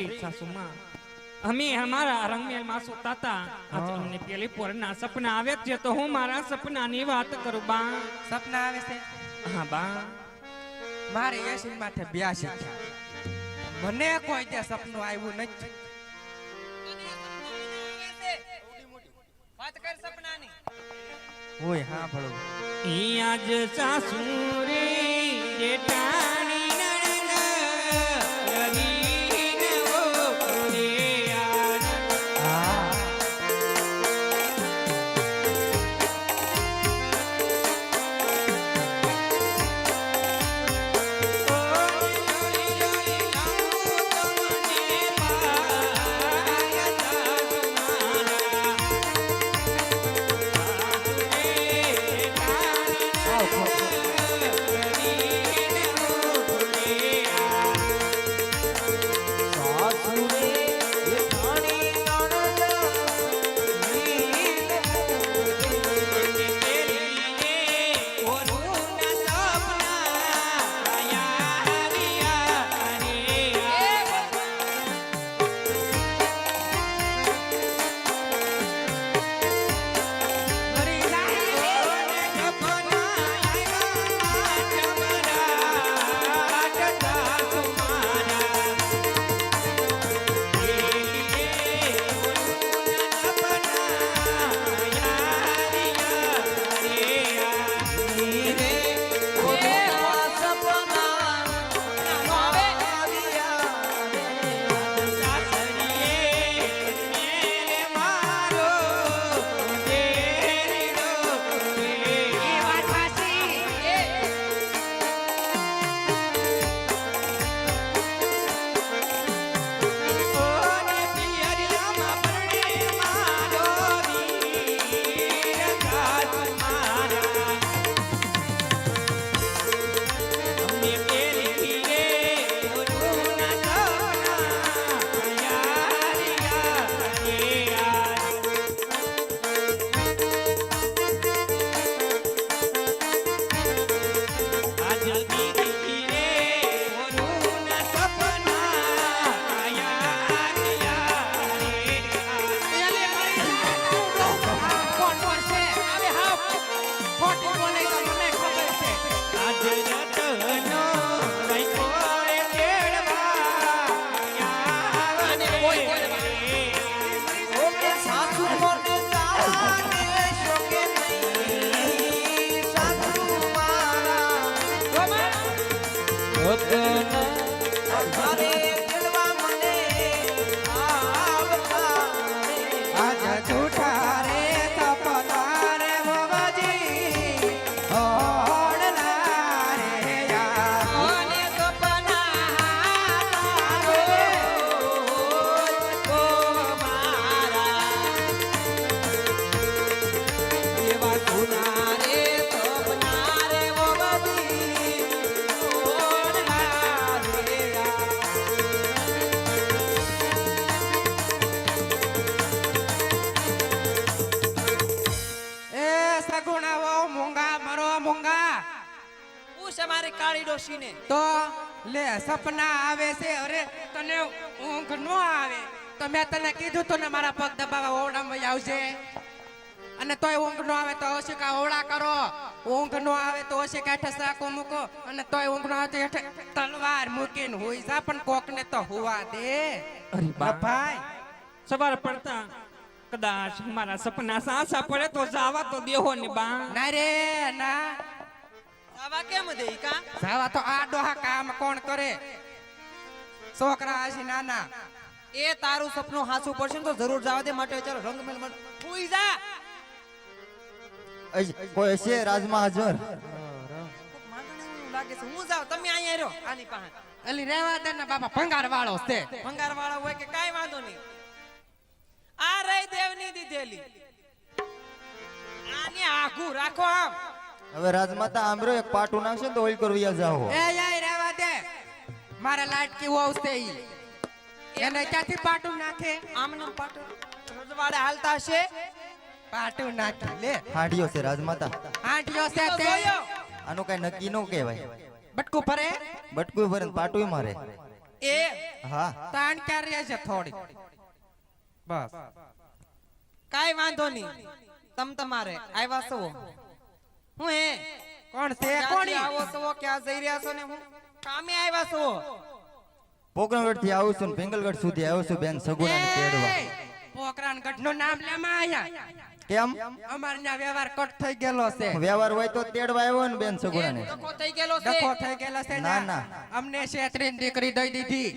અરે સાસુમાં. અમે અમારા રંગમેલમાં સુતા હતા આજ અમને પેલી પોરના સપના આવે છે તો હું મારા સપનાની વાત કરું બા. સપના આવે છે? હા બા. મારે યશિન માથે બ્યા થયા મને કોઈ દે સપનું આવ્યું નથી. ઓય હા ભળો. ઈ આજ સાસુ રે જેઠાણી ડોશીને તો લે સપના આવે છે અરે તને ઊંઘ નો આવે. તો મેં તને કીધું તું ને મારા પગ દબાવવા ઓરડામાં આવશે અને તોય ઊંઘ નો આવે તો ઓશિકા ઓળા કરો. ઊંઘ નો આવે તો ઓશિકા હેઠે સાકો મૂકો. અને તોય ઊંઘ નો આવે તો હેઠે તલવાર મૂકીને હોઈ જા પણ કોકને તો હુવા દે. અરે ભાઈ. સવાર પડતા કદાચ મારા સપના સાસા પડે તો જાવા તો દેહો ને બા ના રે ના. આવા કેમ દે કા? જાવા તો આ ડોહા કામ કોણ કરે? છોકરા હશે નાના. એ તારું સપનું હાસું પડશે તો જરૂર જવા દે માટે. ચાલો રંગ મેલ મન. હુઈ જા. કોઈ છે રાજમાં હાજર? લાગે છે. હું જાવ તમે અહીંયા રહ્યો આની પાસે. અલી રેવા દે ને બાપા ભંગાર વાળો છે. ભંગાર વાળો હોય કે કાઈ વાંધો નહીં. આ રહી દેવની દીધેલી. આને આખું રાખો આમ. હવે રાજમાતા આમરો એક પાટું નાખશે તો ઓઈલ કરવી જાઓ એ યાય રેવા દે. મારા લાટકી હોવ છે ઈ? એને ક્યાંથી પાટું નાખે? આમનો પાટું. રજવાડે હાલતા હશે? પાટું નાખી. લે. હાંડિયો છે રાજમાતા. આંટીઓ છે તે. આનું કઈ નક્કી નો કહેવાય. બટકું ફરે બટકું ફરે પાટું મારે. એ? હા. તાણ ક્યાં રહે છે થોડી? બસ. કાઈ વાંધો નહીં. તમ તમારે. આવ્યા છો? હું હે કોણ છે? કોણી આવો તો ક્યાં જઈ રહ્યા છો ને હું? કામે આવ્યા છો? પોકરણગઢથી આવું છું ને સુધી આવું છું બેન સગુણા તેડવા. પોકરણગઢનું નામ લેમાં આયા? કેમ? અમાર ત્યાં વ્યવહાર કટ થઈ ગયેલો છે. વ્યવહાર હોય તો તેડવા આવ્યો ને બેન સગુણા ને ડખો થઈ ગયેલો છે. ડખો થઈ ગયેલો છે ના, ના. અમને શેત્રીન દીકરી દઈ દીધી.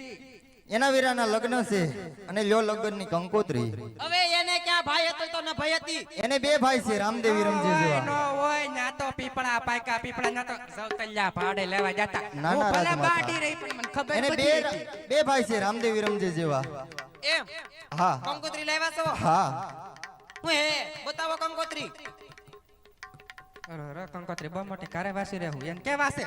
એના વીરાના લગ્ન છે અને લ્યો લગ્નની કંકોત્રી. હવે એને ક્યાં ભાઈ હતો તો ન ભાઈ હતી? એને બે ભાઈ છે રામદેવ વિરમજી જેવા. નો હોય ના તો પીપળા પાયકા પીપળા ના તો સૌતલ્યા ભાડે લેવા જતા. ના, હું ના, ભલે બાડી રહી પણ મને ખબર એને બે બે ભાઈ છે રામદેવ વિરમજી જેવા. એમ? હા. કંકોત્રી લેવા છો? હા. હું હે? બતાવો કંકોત્રી. અરે, અરે, કંકોત્રી બહુ મોટી કારે વાસી રહેવું એને કે છે?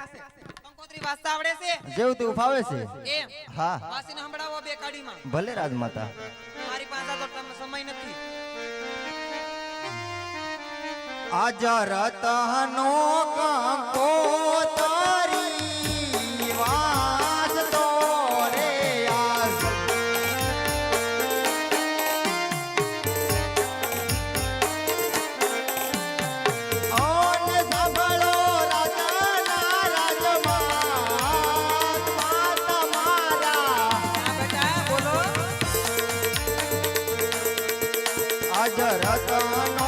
કંકોત્રી વાસતા આવડે છે? જેવું તેવું ફાવે છે? એમ? હા. વાસીને સંભળાવો બે કાઢીમાં ભલે રાજમાતા. મારી પાસે તો તમને સમય નથી. આજ રતનો કંકોતરી આજ રતનો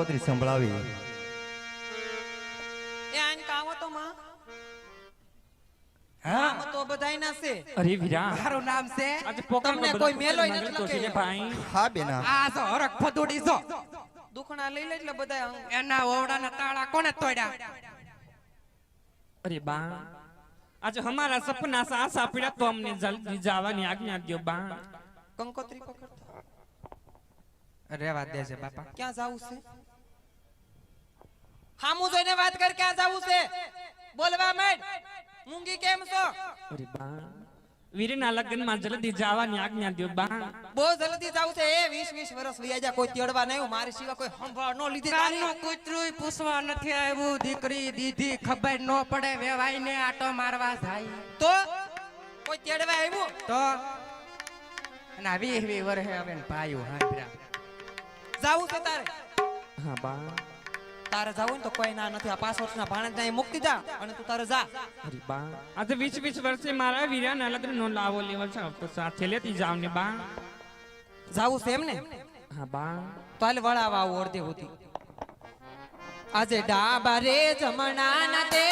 કંકોત્રી સંભળાવી એ આને કાવો તો માં. હા? તો બધાય ના છે. અરે વીરા મારું નામ છે? આજે પોકરણ તમને કોઈ મેલોય નથી લખેલો. ભાઈ? હા બેના. આ જો હરખ ફદુડી જો. દુખણા લઈ લે એટલે બધા એના ઓવડાના તાળા કોને તોડ્યા? અરે બા. આજે હમારા સપના સાસા પીડા તો અમને જલ્દી જવાની આજ્ઞા દ્યો બા. કંકોત્રી પકડતા. રેવા દે છે બાપા. ક્યાં જાવું છે? હામું જોઈને વાત કર ક્યાં જાવું છે? બોલવા માંડ મૂંગી કેમ છો? અરે બા વીરના લગ્નમાં જલ્દી જવાની આજ્ઞા દ્યો બા. બહુ જલ્દી જાવ છે. એ 20 20 વર્ષ વયા જા કોઈ તેડવા નહીં મારી સિવાય કોઈ સંભાળ ન લીધી તારી. કૂતરું પૂછવા નથી આવ્યું દીકરી દીધી ખબર ન પડે વેવાઈને આટો મારવા જાય. તો કોઈ તેડવા આવ્યું? તો? અને આ વીસ વીસ વર્ષે હવે ને ભાઈઓ હાંભળ્યા. જાવું છે તારે? હા બા. તારે જવું ને તો કોઈ ના નથી. આ પાંચ વર્ષના ભાણે અહીં જા અને તું તારે જા. અરે બા. આજે વીસ વીસ વર્ષે મારા વીરા લગ્ન નો લાવો લેવો છે. તો સાથે લેતી જાવ ને બા. જાવું છે એમ ને? હા બા. તો હાલ વળાવા આવું અડધે હોતી આજે ડાબા રે જમણા ના દેતા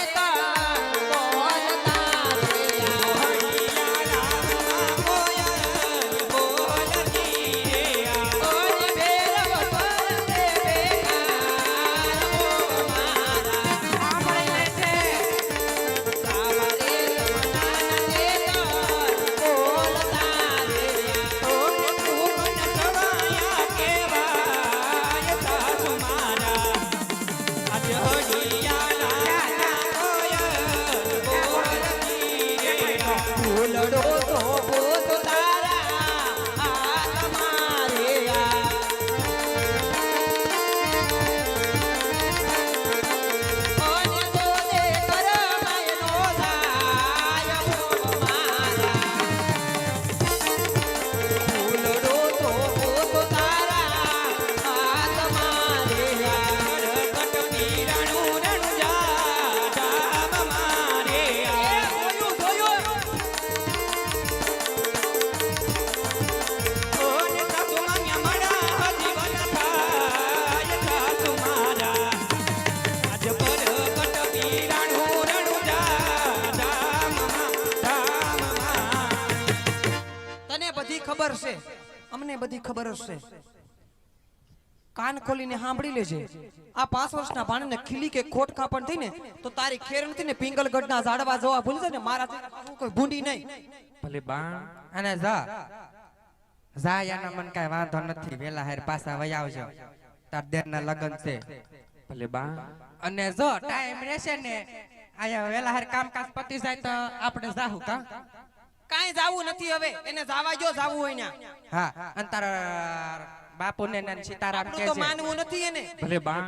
વર્ષ હશે. કાન ખોલીને સાંભળી લેજે. આ પાંચ વર્ષના ભાણેને ખીલી કે ખોટ ખાપણ થઈ ને તો તારી ખેર નથી ને પિંગલગઢના ઝાડવા જોવા ભૂલી ને મારા કોઈ ભૂંડી નહીં. ભલે બાણ. અને જા. જા યાના મન કાંઈ વાંધો નથી. વેલા હેર પાછા વઈ આવજો. તાર દેરના લગન છે. ભલે બા અને જો ટાઈમ રહેશે ને, આયા વેલા હેર કામકાજ પતી જાય તો આપણે જાહુ કા? કાંઈ જાવું નથી હવે. એને જાવા જો જાવું હોય ને હા અંતર બાપુ ને સીતારામ કે તો માનવું નથી એને. ભલે બા.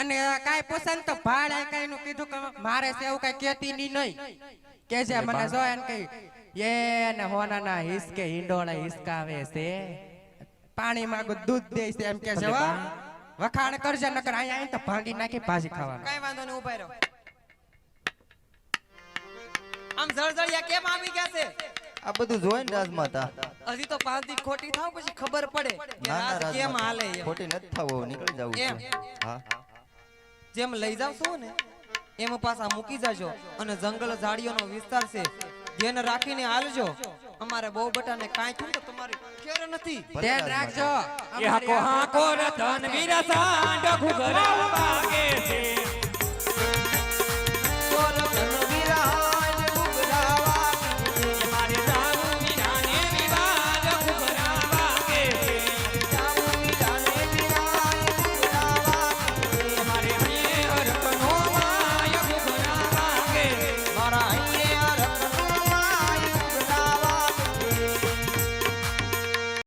અને કાંઈ પસંદ તો ભાડે કઈ નું કીધું કે મારે છે એવું કઈ કેતી ની નહીં. કે છે મને જો એમ કઈ એ ને હોનાના હિસકે હિંડોળા હિસકાવે છે. પાણી માંગુ દૂધ દે છે. એમ કે છે વખાણ કરજે નકર અહીંયા તો ભાંગી નાખી ભાજી ખાવાનું. કઈ વાંધો નહીં ઊભા રહો. આમ જળજળિયા કેમ આવી ગયા છે? આ બધું જોઈને રાજમાતા. હજી તો પાંચ દી ખોટી થાવ પછી ખબર પડે કે રાજ કેમ હાલે ખોટી નથી થાવ નીકળી જાવ એમ. હા. જેમ લઈ જાવ છું ને એમ પાછા મૂકી જાજો અને જંગલ ઝાડીઓનો વિસ્તાર છે ધ્યાન રાખીને હાલજો. અમારે બહુ બટાને કાઈ થયું તો તમારી ખેર નથી. ધ્યાન. રાખજો. એ હાકો હાકો ધન વીર સાંડ ઘુઘરા વાગે છે.